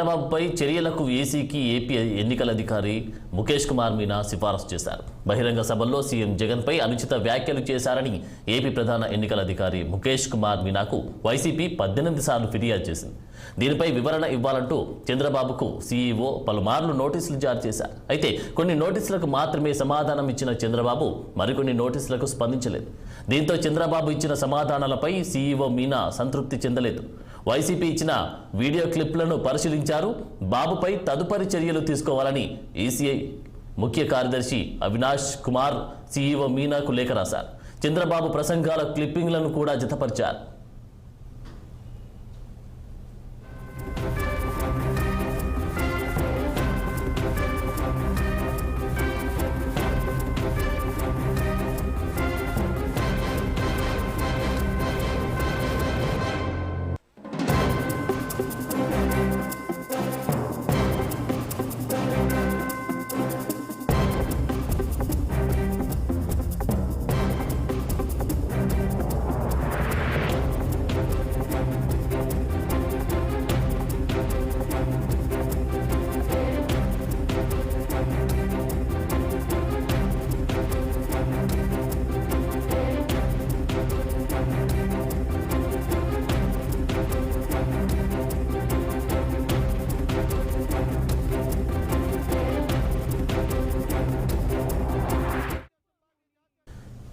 చంద్రబాబుపై చర్యలకు ఏసీకి ఏపీ ఎన్నికల అధికారి ముఖేష్ కుమార్ మీనా సిఫారసు చేశారు. బహిరంగ సభల్లో సీఎం జగన్పై అనుచిత వ్యాఖ్యలు చేశారని ఏపీ ప్రధాన ఎన్నికల అధికారి ముఖేష్ కుమార్ మీనాకు వైసీపీ పద్దెనిమిది సార్లు ఫిర్యాదు చేసింది. దీనిపై వివరణ ఇవ్వాలంటూ చంద్రబాబుకు సీఈఓ పలుమార్లు నోటీసులు జారీ చేశారు. అయితే కొన్ని నోటీసులకు మాత్రమే సమాధానం ఇచ్చిన చంద్రబాబు మరికొన్ని నోటీసులకు స్పందించలేదు. దీంతో చంద్రబాబు ఇచ్చిన సమాధానాలపై సీఈఓ మీనా సంతృప్తి చెందలేదు. వైసీపీ ఇచ్చిన వీడియో క్లిప్లను పరిశీలించారు. బాబుపై తదుపరి చర్యలు తీసుకోవాలని ఈసీఐ ముఖ్య కార్యదర్శి అవినాష్ కుమార్ సీఈఓ మీనాకు లేఖ రాశారు. చంద్రబాబు ప్రసంగాల క్లిప్పింగ్లను కూడా జతపరిచారు.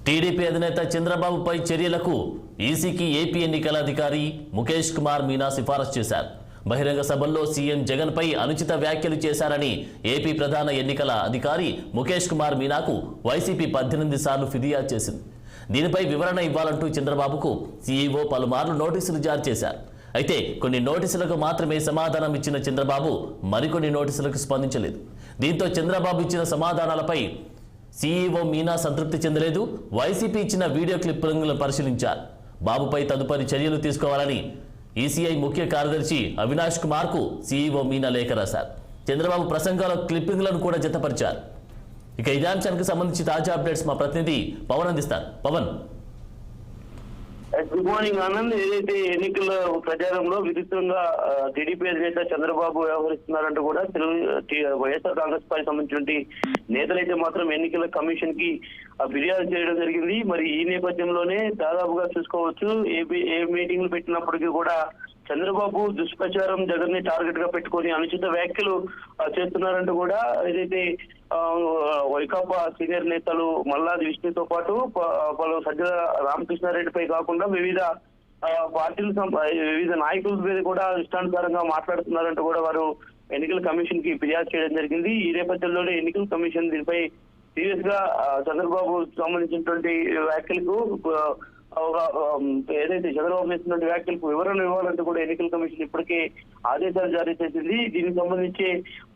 టీడీపీ అధినేత చంద్రబాబుపై చర్యలకు ఈసీకి ఏపీ ఎన్నికల అధికారి ముఖేష్ కుమార్ మీనా సిఫారసు చేశారు. బహిరంగ సభల్లో సీఎం జగన్పై అనుచిత వ్యాఖ్యలు చేశారని ఏపీ ప్రధాన ఎన్నికల అధికారి ముఖేష్ కుమార్ మీనాకు వైసీపీ పద్దెనిమిది సార్లు ఫిర్యాదు చేసింది. దీనిపై వివరణ ఇవ్వాలంటూ చంద్రబాబుకు సీఈఓ పలుమార్లు నోటీసులు జారీ చేశారు. అయితే కొన్ని నోటీసులకు మాత్రమే సమాధానం ఇచ్చిన చంద్రబాబు మరికొన్ని నోటీసులకు స్పందించలేదు. దీంతో చంద్రబాబు ఇచ్చిన సమాధానాలపై సీఈఓ మీనా సంతృప్తి చెందలేదు. వైసీపీ ఇచ్చిన వీడియో క్లిప్పింగ్లను పరిశీలించారు. బాబుపై తదుపరి చర్యలు తీసుకోవాలని ఈసీఐ ముఖ్య కార్యదర్శి అవినాష్ కుమార్కు సీఈఓ మీనా లేఖ రాశారు. చంద్రబాబు ప్రసంగాల క్లిప్పింగ్లను కూడా జతపరిచారు. ఇక ఇదే అంశానికి సంబంధించి తాజా అప్డేట్స్ మా ప్రతినిధి పవన్ అందిస్తారు. పవన్ గుడ్ మార్నింగ్ ఆనంద్ ఏదైతే ఎన్నికల ప్రచారంలో విరుద్ధంగా టీడీపీ అధినేత చంద్రబాబు వ్యవహరిస్తున్నారంటూ కూడా తెలుగు వైఎస్ఆర్ కాంగ్రెస్ పార్టీ సంబంధించినటువంటి నేతలైతే మాత్రం ఎన్నికల కమిషన్కి ఫిర్యాదు చేయడం జరిగింది. మరి ఈ నేపథ్యంలోనే దాదాపుగా చూసుకోవచ్చు ఏ మీటింగ్లు పెట్టినప్పటికీ కూడా చంద్రబాబు దుష్ప్రచారం జగన్ని టార్గెట్గా పెట్టుకొని అనుచిత వ్యాఖ్యలు చేస్తున్నారంటూ కూడా ఏదైతే వైకాపా సీనియర్ నేతలు మల్లాది విష్ణుతో పాటు పలు సజ్జల రామకృష్ణారెడ్డిపై కాకుండా వివిధ పార్టీలు వివిధ నాయకుల మీద కూడా ఇష్టానుసారంగా మాట్లాడుతున్నారంటూ కూడా వారు ఎన్నికల కమిషన్కి ఫిర్యాదు చేయడం జరిగింది. ఈ నేపథ్యంలోనే ఎన్నికల కమిషన్ దీనిపై సీరియస్గా చంద్రబాబు సంబంధించినటువంటి వ్యాఖ్యలకు ఏదైతే చంద్రబాబు చేసినటువంటి వ్యాఖ్యలకు వివరణ ఇవ్వాలంటే కూడా ఎన్నికల కమిషన్ ఇప్పటికే ఆదేశాలు జారీ చేసింది. దీనికి సంబంధించి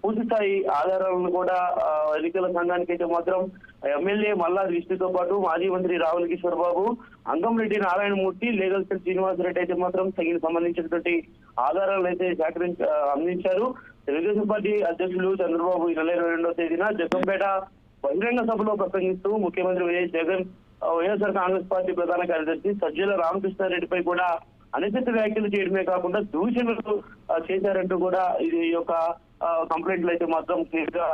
పూర్తి స్థాయి ఆధారాలను కూడా ఎన్నికల సంఘానికి అయితే మాత్రం ఎమ్మెల్యే మల్లా విష్ణుతో పాటు మాజీ మంత్రి రావుల కిషోర్ బాబు అంగంరెడ్డి నారాయణమూర్తి లేగల్ సెల్ శ్రీనివాసరెడ్డి అయితే మాత్రం తగిన సంబంధించినటువంటి ఆధారాలు అయితే సేకరించి అందించారు. తెలుగుదేశం పార్టీ అధ్యక్షులు చంద్రబాబు ఈ నెల ఇరవై రెండవ తేదీన జగంపేట బహిరంగ సభలో ప్రసంగిస్తూ ముఖ్యమంత్రి YS Jagan YSR Congress party ప్రధాన కార్యదర్శి సజ్జల రామకృష్ణారెడ్డిపై కూడా అనుచిత వ్యాఖ్యలు చేయడమే కాకుండా దూషణలు చేశారంటూ కూడా ఇది ఈ యొక్క కంప్లైంట్లు అయితే మాత్రం క్లియర్గా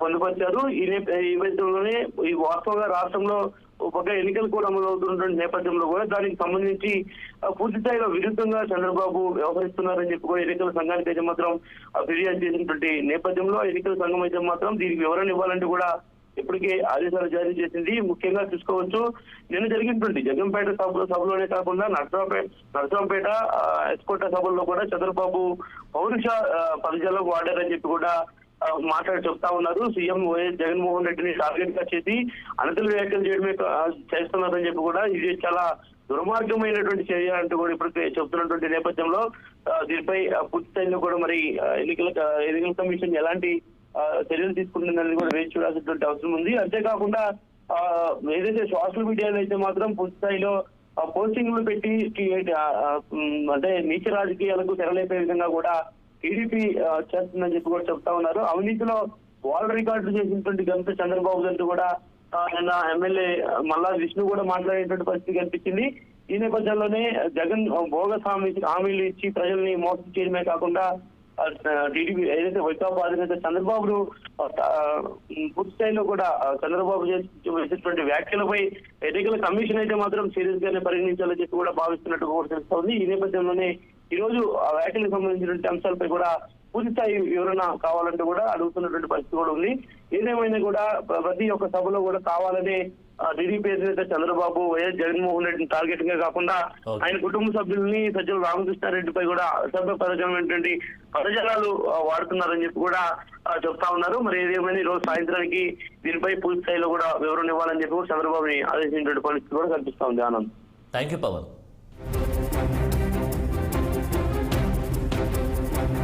పొందుపరిచారు. ఈ ఈ నేపథ్యంలోనే ఈ వాస్తవంగా రాష్ట్రంలో ఒక ఎన్నికలు కూడా అమలవుతున్నటువంటి నేపథ్యంలో కూడా దానికి సంబంధించి పూర్తి స్థాయిలో విరుద్ధంగా చంద్రబాబు వ్యవహరిస్తున్నారని చెప్పి కూడా ఎన్నికల సంఘానికి అయితే మాత్రం ఫిర్యాదు చేసినటువంటి నేపథ్యంలో ఎన్నికల సంఘం అయితే మాత్రం దీనికి వివరణ ఇవ్వాలంటే కూడా ఇప్పటికే ఆదేశాలు జారీ చేసింది. ముఖ్యంగా చూసుకోవచ్చు నిన్న జరిగినటువంటి జగంపేట సభ సభలోనే కాకుండా నర్సరావుపేట నర్సరావుపేట ఎస్కోట సభల్లో కూడా చంద్రబాబు పౌరుష ఆ, వాడారని చెప్పి కూడా మాట్లాడి చెప్తా ఉన్నారు. సీఎం వైఎస్ జగన్మోహన్ రెడ్డిని టార్గెట్గా చేసి అనతులు వ్యాఖ్యలు చేయడమే చేస్తున్నారని చెప్పి కూడా ఇది చాలా దుర్మార్గమైనటువంటి చర్య అంటూ కూడా ఇప్పటికే చెప్తున్నటువంటి నేపథ్యంలో దీనిపై పూర్తి స్థాయిలో కూడా మరి ఎన్నికల ఎన్నికల కమిషన్ ఎలాంటి చర్యలు తీసుకుంటుందని కూడా వేచి చూడాల్సినటువంటి అవసరం ఉంది. అంతేకాకుండా ఆ, ఏదైతే సోషల్ మీడియాలో అయితే మాత్రం పూర్తి స్థాయిలో పోస్టింగ్లు పెట్టి అంటే నీచ రాజకీయాలకు తెరలేపే విధంగా కూడా టీడీపీ చేస్తుందని చెప్పి కూడా చెప్తా ఉన్నారు. అవినీతిలో వాల్ రికార్డులు చేసినటువంటి గంత చంద్రబాబు గారు కూడా నిన్న ఎమ్మెల్యే మల్లా విష్ణు కూడా మాట్లాడేటువంటి పరిస్థితి కనిపించింది. ఈ నేపథ్యంలోనే జగన్ బోగస్ హామీ హామీలు ఇచ్చి ప్రజల్ని మోసం చేయడమే కాకుండా టీడీపీ ఏదైతే వైకాపా అధినేత చంద్రబాబును పూర్తి స్థాయిలో కూడా చంద్రబాబు చేసినటువంటి చేసేటువంటి వ్యాఖ్యలపై ఎన్నికల కమిషన్ అయితే మాత్రం సీరియస్ గానే పరిగణించాలని చెప్పి కూడా భావిస్తున్నట్టు కూడా తెలుస్తోంది. ఈ నేపథ్యంలోనే ఈ రోజు ఆ వ్యాఖ్యలకు సంబంధించినటువంటి అంశాలపై కూడా పూర్తి స్థాయి వివరణ కావాలంటూ కూడా అడుగుతున్నటువంటి పరిస్థితి కూడా ఉంది. ఏదేమైనా కూడా ప్రతి ఒక్క సభలో కూడా కావాలనే టీడీపీ అధినేత చంద్రబాబు వైఎస్ జగన్మోహన్ రెడ్డిని టార్గెట్గా కాకుండా. ఆయన కుటుంబ సభ్యుల్ని సజ్జల రామకృష్ణారెడ్డిపై కూడా అసభ్యపరచమైనటువంటి పదజాలాలు ఆ, వాడుతున్నారని చెప్పి కూడా చెప్తా ఉన్నారు. మరి ఏదేమైనా ఈ రోజు సాయంత్రానికి దీనిపై పూర్తి స్థాయిలో కూడా వివరణ ఇవ్వాలని చెప్పి చంద్రబాబుని ఆదేశించినటువంటి పరిస్థితి కూడా కనిపిస్తా ఉంది. ఆనంద్. Thank you Pawan